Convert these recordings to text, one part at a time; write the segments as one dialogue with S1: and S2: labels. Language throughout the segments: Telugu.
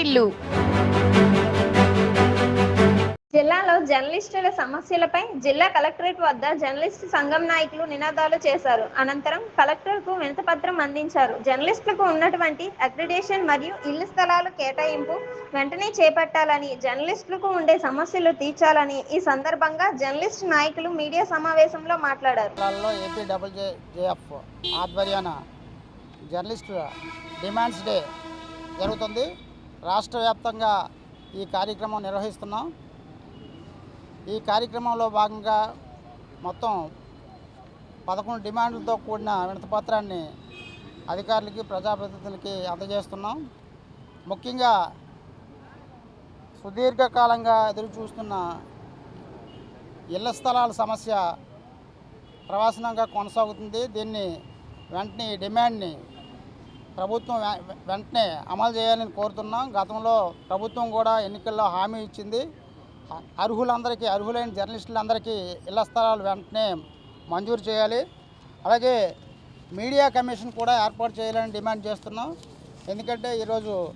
S1: వారిల్లు
S2: జిల్లాలో జర్నలిస్టుల సమస్యలపై జిల్లా కలెక్టరేట్ వద్ద జర్నలిస్టు సంఘం నాయకులు నినాదాలు చేశారు. అనంతరం కలెక్టర్కు వినతిపత్రం అందించారు. జర్నలిస్టులకు ఉన్నటువంటి అక్రిడేషన్ మరియు ఇళ్ళ స్థలాలు కేటాయింపు వెంటనే చేపట్టాలని జర్నలిస్టులకు ఉండే సమస్యలు తీర్చాలని ఈ సందర్భంగా జర్నలిస్టు నాయకులు మీడియా సమావేశంలో మాట్లాడారు.
S3: ఆధ్వర్యాన జర్నలిస్టుల డిమాండ్స్ డే జరుగుతుంది. రాష్ట్ర వ్యాప్తంగా ఈ కార్యక్రమం నిర్వహిస్తున్నాం. ఈ కార్యక్రమంలో భాగంగా మొత్తం పదకొండు డిమాండ్లతో కూడిన వినతిపత్రాన్ని అధికారులకి ప్రజాప్రతినిధులకి అందజేస్తున్నాం. ముఖ్యంగా సుదీర్ఘకాలంగా ఎదురు చూస్తున్న ఇళ్ళ స్థలాల సమస్య ప్రవాసనంగా కొనసాగుతుంది. దీన్ని వెంటనే డిమాండ్ని ప్రభుత్వం వె- వెంటనే అమలు చేయాలని కోరుతున్నాం. గతంలో ప్రభుత్వం కూడా ఎన్నికల్లో హామీ ఇచ్చింది. అర్హులందరికీ అర్హులైన జర్నలిస్టులందరికీ ఇళ్ళ స్థలాలు వెంటనే మంజూరు చేయాలి. అలాగే మీడియా కమిషన్ కూడా ఏర్పాటు చేయాలని డిమాండ్ చేస్తున్నాం. ఎందుకంటే ఈరోజు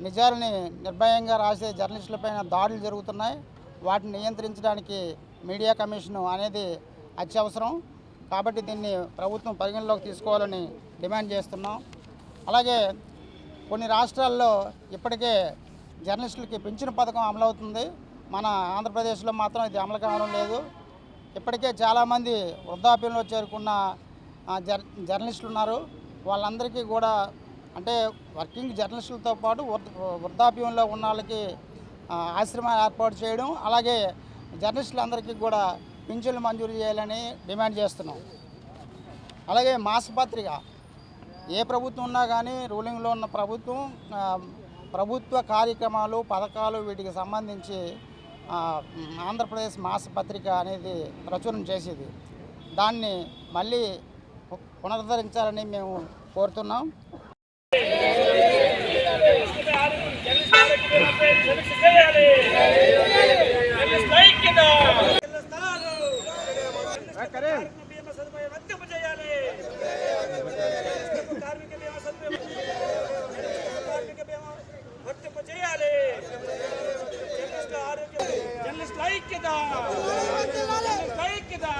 S3: నిజాలని నిర్భయంగా రాసే జర్నలిస్టులపైన దాడులు జరుగుతున్నాయి. వాటిని నియంత్రించడానికి మీడియా కమిషన్ అనేది అత్యవసరం. కాబట్టి దీన్ని ప్రభుత్వం పరిగణలోకి తీసుకోవాలని డిమాండ్ చేస్తున్నాం. అలాగే కొన్ని రాష్ట్రాల్లో ఇప్పటికే జర్నలిస్టులకి పెంచిన పథకం అమలవుతుంది. మన ఆంధ్రప్రదేశ్లో మాత్రం ఇది అమలు కావడం లేదు. ఇప్పటికే చాలామంది వృద్ధాప్యంలో చేరుకున్న జర్ జర్నలిస్టులు ఉన్నారు వాళ్ళందరికీ కూడా అంటే వర్కింగ్ జర్నలిస్టులతో పాటు వృద్ధ- వృద్ధాప్యంలో ఉన్న వాళ్ళకి ఆశ్రమం ఆశ్రమాలు ఏర్పాటు చేయడం అలాగే జర్నలిస్టులందరికీ కూడా పింఛన్లు మంజూరు చేయాలని డిమాండ్ చేస్తున్నాం. అలాగే మాసపత్రిక ఏ ప్రభుత్వం ఉన్నా కానీ రూలింగ్లో ఉన్న ప్రభుత్వం ప్రభుత్వ కార్యక్రమాలు పథకాలు వీటికి సంబంధించి ఆంధ్రప్రదేశ్ మ్, ఆంధ్రప్రదేశ్ మాసపత్రిక అనేది ప్రచురణ చేసేది. దాన్ని మళ్ళీ పునరుద్ధరించాలని మేము కోరుతున్నాం.
S4: கைக்குதா கைக்குதா